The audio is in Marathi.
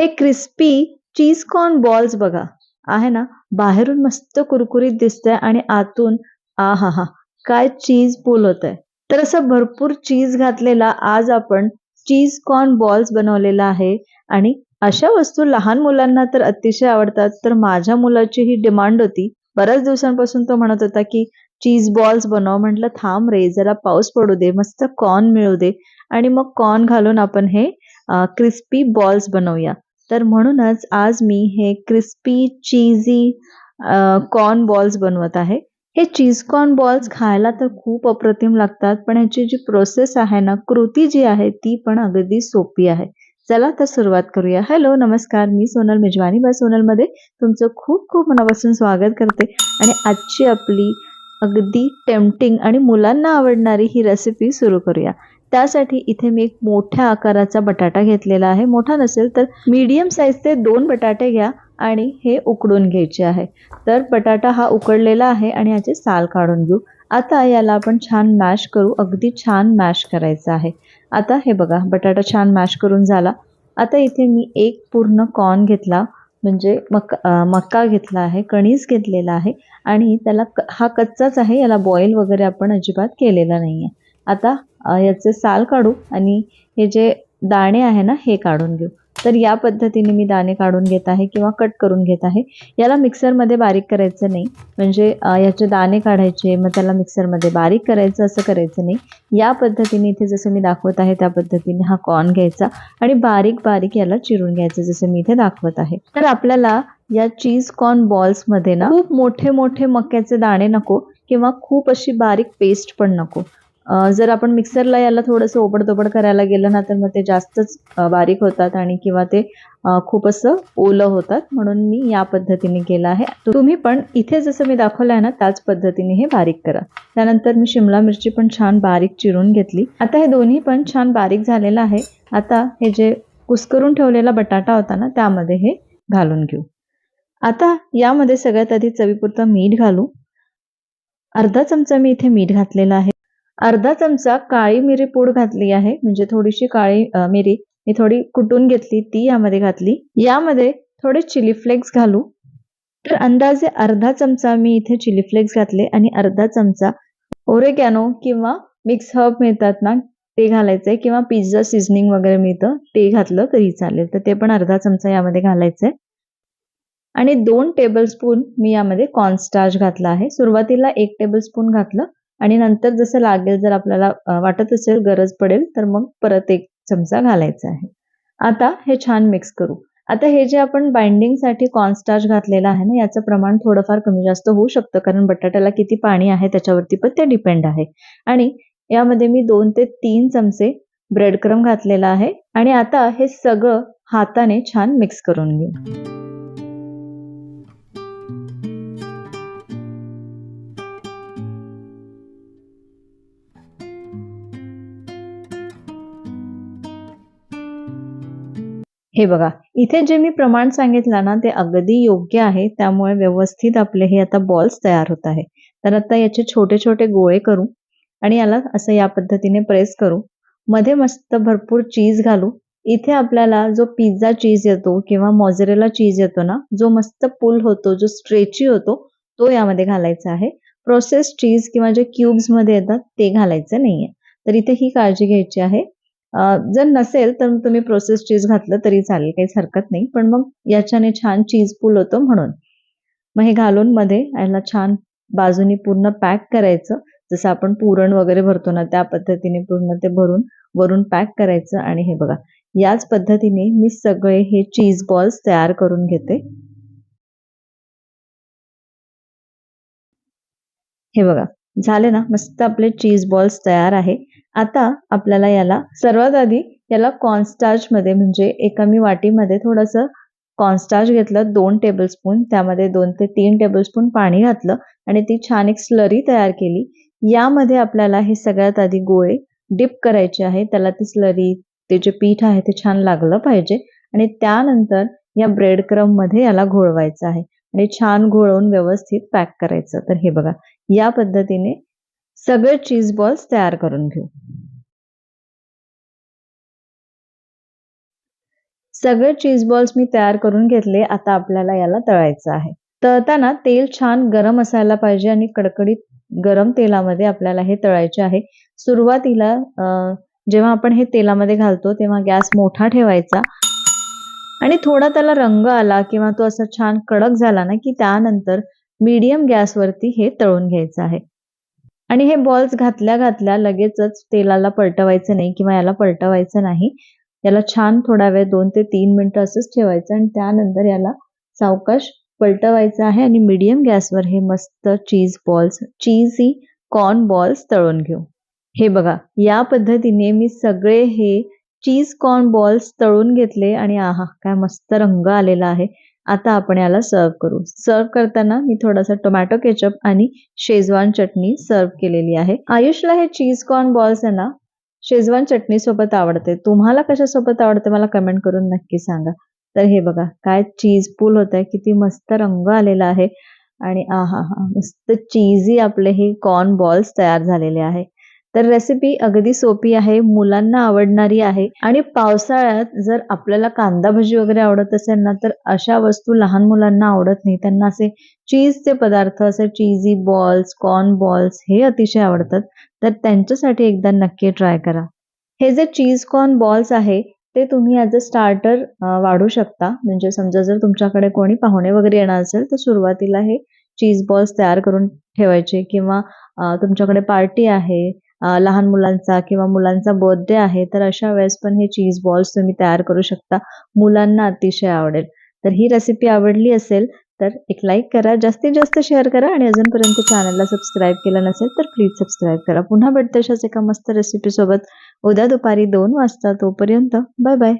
हे क्रिस्पी चीज कॉर्न बॉल्स बघा. आहे ना? बाहेरून मस्त कुरकुरीत दिसतंय आणि आतून आ हा हा काय चीज पूल होत आहे तर असं भरपूर चीज घातलेला आज आपण चीज कॉर्न बॉल्स बनवलेला आहे आणि अशा वस्तू लहान मुलांना तर अतिशय आवडतात. तर माझ्या मुलाची ही डिमांड होती. बऱ्याच दिवसांपासून तो म्हणत होता की चीज बॉल्स बनव. म्हटलं थांब रे जरा पाऊस पडू दे मस्त कॉर्न मिळू दे. आणि मग कॉर्न घालून आपण हे क्रिस्पी बॉल्स बनवूया. तर म्हणूनच आज मी हे क्रिस्पी चीजी कॉर्न बॉल्स बनवत आहे. हे चीज कॉर्न बॉल्स खायला तर खूप अप्रतिम लागतात पण ह्याची जी प्रोसेस आहे ना कृती जी आहे ती पण अगदी सोपी आहे. चला तर सुरुवात करूया. हॅलो नमस्कार. मी सोनल मेजवानी. बाय सोनलमध्ये तुमचं खूप खूप मनापासून स्वागत करते. आणि आजची आपली अगदी टेम्पटिंग आणि मुलांना आवडणारी ही रेसिपी सुरू करूया. त्यासाठी इथे मी एक मोठ्या आकाराचा बटाटा घेतलेला आहे. मोठा नसेल तर मीडियम साईजचे दोन बटाटे घ्या आणि हे उकडून घ्यायचे आहे. तर बटाटा हा उकडलेला आहे आणि याचे साल काढून घेऊ. आता याला आपण छान मॅश करू. अगदी छान मॅश करायचं आहे. आता हे बघा बटाटा छान मॅश करून झाला. आता इथे मी एक पूर्ण कॉर्न घेतला म्हणजे मक मका घेतला आहे कणीस घेतलेला आहे आणि त्याला हा कच्चाच आहे. याला बॉईल वगैरे आपण अजिबात केलेला नाही आहे आता याचे साल काढू आणि हे जे दाणे आहे ना हे काढून घेऊ. तर या पद्धतीने मी दाणे काढून घेत आहे किंवा कट करून घेत आहे. याला मिक्सरमध्ये बारीक करायचं नाही. म्हणजे याचे दाणे काढायचे मग त्याला मिक्सरमध्ये बारीक करायचं असं करायचं नाही. या पद्धतीने इथे जसं मी दाखवत आहे त्या पद्धतीने हा कॉर्न घ्यायचा आणि बारीक बारीक याला चिरून घ्यायचं जसं मी इथे दाखवत आहे. तर आपल्याला या चीज कॉर्न बॉल्समध्ये ना खूप मोठे मोठे मक्याचे दाणे नको किंवा खूप अशी बारीक पेस्ट पण नको. जर आपण मिक्सरला याला थोडंसं ओबडधोबड करायला गेलं ना तर मग ते जास्तच बारीक होतात आणि किंवा ते खूप असं ओलं होतात. म्हणून मी या पद्धतीने केलं आहे. तुम्ही पण इथे जसं मी दाखवलं आहे ना त्याच पद्धतीने हे बारीक करा. त्यानंतर मी शिमला मिरची पण छान बारीक चिरून घेतली. आता हे दोन्ही पण छान बारीक झालेलं आहे. आता हे जे कुस्करून ठेवलेला बटाटा होता ना त्यामध्ये हे घालून घेऊ. आता यामध्ये सगळ्यात आधी चवीपुरतं मीठ घालू. अर्धा चमचा मी इथे मीठ घातलेला आहे. अर्धा चमचा काळी मिरी पूड घातली आहे. म्हणजे थोडीशी काळी मिरी. मी थोडी कुटून घेतली ती यामध्ये घातली. यामध्ये थोडे चिली फ्लेक्स घालू. तर अंदाजे अर्धा चमचा मी इथे चिली फ्लेक्स घातले आणि अर्धा चमचा ओरेगॅनो किंवा मिक्स हर्ब मिळतात ना ते घालायचंय. किंवा पिझ्झा सिझनिंग वगैरे मिळतं ते घातलं तरी चालेल. तर ते पण अर्धा चमचा यामध्ये घालायचंय. आणि दोन टेबलस्पून मी यामध्ये कॉर्नस्टार्च घातला आहे. सुरुवातीला एक टेबलस्पून घातलं आणि नंतर जसं लागेल जर आपल्याला वाटत असेल गरज पडेल तर मग परत एक चमचा घालायचा आहे. आता हे छान मिक्स करू. आता हे जे आपण बाइंडिंगसाठी कॉर्नस्टार्च घातलेलं आहे ना याचं प्रमाण थोडंफार कमी जास्त होऊ शकतं कारण बटाट्याला किती पाणी आहे त्याच्यावरती पण ते डिपेंड आहे. आणि यामध्ये मी दोन ते तीन चमचे ब्रेड क्रम घातलेला आहे. आणि आता हे सगळं हाताने छान मिक्स करून घेऊ. हे बघा इथे जे मी प्रमाण सांगितलं ना ते अगदी योग्य आहे. त्यामुळे व्यवस्थित आपले हे आता बॉल्स तयार होत आहे. तर आता याचे छोटे छोटे गोळे करू आणि याला असं या पद्धतीने प्रेस करू. मध्ये मस्त भरपूर चीज घालू. इथे आपल्याला जो पिझ्झा चीज येतो किंवा मॉझरेला चीज येतो ना जो मस्त पुल होतो जो स्ट्रेची होतो तो यामध्ये घालायचा आहे. प्रोसेस चीज किंवा जे क्यूब्समध्ये येतात ते घालायचं नाहीये. तर इथे ही काळजी घ्यायची आहे. जर नसेल तर तुम्ही प्रोसेस चीज घातलं तरी चालेल काहीच हरकत नाही. पण मग याच्याने छान चीज पूल होतो म्हणून. मग हे घालून मध्ये याला छान बाजूनी पूर्ण पॅक करायचं. जसं आपण पुरण वगैरे भरतो ना त्या पद्धतीने पूर्ण ते भरून वरून पॅक करायचं आणि हे बघा. याच पद्धतीने मी सगळे हे चीज बॉल्स तयार करून घेते. हे बघा. झाले ना? मस्त आपले चीज बॉल्स तयार आहे. आता आपल्याला याला सर्वात आधी याला कॉर्नस्टार्च मध्ये म्हणजे एका मी वाटीमध्ये थोडंसं कॉर्नस्टार्च घेतलं दोन टेबलस्पून त्यामध्ये दोन ते तीन टेबलस्पून पाणी घातलं आणि ती छान एक स्लरी तयार केली. यामध्ये आपल्याला हे सगळ्यात आधी गोळे डिप करायचे आहे. त्याला ती स्लरी ते जे पीठ आहे ते छान लागलं पाहिजे आणि त्यानंतर या ब्रेड क्रममध्ये याला घोळवायचं आहे. आणि छान घोळवून व्यवस्थित पॅक करायचं. तर हे बघा या पद्धतीने सगळे चीज बॉल्स तयार करून घेऊ. सगळे चीज बॉल्स मी तयार करून घेतले आता आपल्याला याला तळायचं आहे. तळताना तेल छान गरम असायला पाहिजे आणि कडकडीत गरम तेलामध्ये आपल्याला हे तळायचे आहे. सुरुवातीला जेव्हा आपण हे तेलामध्ये घालतो तेव्हा गॅस मोठा ठेवायचा. आणि थोडा त्याला रंग आला किंवा तो असा छान कडक झाला ना की त्यानंतर मीडियम गॅसवरती हे तळून घ्यायचं आहे. आणि हे बॉल्स घातल्या घातल्या लगेचच तेलाला पलटवायचं नाही किंवा याला पलटवायचं नाही. याला छान थोडा वेळ दोन ते तीन मिनिटं असंच ठेवायचं आणि त्यानंतर याला सावकाश पलटवायचं आहे आणि मीडियम गॅसवर हे मस्त cheese balls cheesy corn balls तळून घेऊ. हे बघा या पद्धतीने मी सगळे हे चीज कॉर्न बॉल्स तळून घेतले आणि आहा काय मस्त रंग आलेला आहे. आता आपण याला सर्व करू. सर्व करताना मी थोडासा टोमॅटो केचप आणि शेजवान चटणी सर्व केलेली आहे. आयुषला हे चीज कॉर्न बॉल्स आहे ना शेजवान चटणी सोबत आवडते. तुम्हाला कशासोबत आवडते मला कमेंट करून नक्की सांगा. तर हे बघा काय चीज पूल होत आहे किती मस्त रंग आलेला आहे. आणि आहा हा मस्त चीजी आपले हे कॉर्न बॉल्स तयार झालेले आहे. तर रेसिपी अगदी सोपी आहे मुलांना आवडणारी आहे. आणि पावसाळ्यात जर आपल्याला कांदा भजी वगैरे आवडत असेल ना तर अशा वस्तू लहान मुलांना आवडत नाही. त्यांना असे चीजचे पदार्थ असे चीजी बॉल्स कॉर्न बॉल्स हे अतिशय आवडतात. तर त्यांच्यासाठी एकदा नक्की ट्राय करा. हे जे चीज कॉर्न बॉल्स आहे ते तुम्ही ॲज अ स्टार्टर वाढू शकता. म्हणजे समजा जर तुमच्याकडे कोणी पाहुणे वगैरे येणार असेल तर सुरुवातीला हे चीज बॉल्स तयार करून ठेवायचे. किंवा तुमच्याकडे पार्टी आहे अ, लहान मुलांचा किंवा मुलांचा बर्थडे आहे तर अशा वेळेस पण हे चीज बॉल्स तुम्ही तयार करू शकता. मुलांना अतिशय आवडेल. तर ही रेसिपी आवडली असेल तर एक लाईक करा जास्तीत जास्त शेअर करा आणि अजूनपर्यंत चॅनलला सबस्क्राईब केलं नसेल तर प्लीज सबस्क्राईब करा. पुन्हा भेटते अशाच एका मस्त रेसिपीसोबत उद्या दुपारी दोन वाजता तोपर्यंत बाय बाय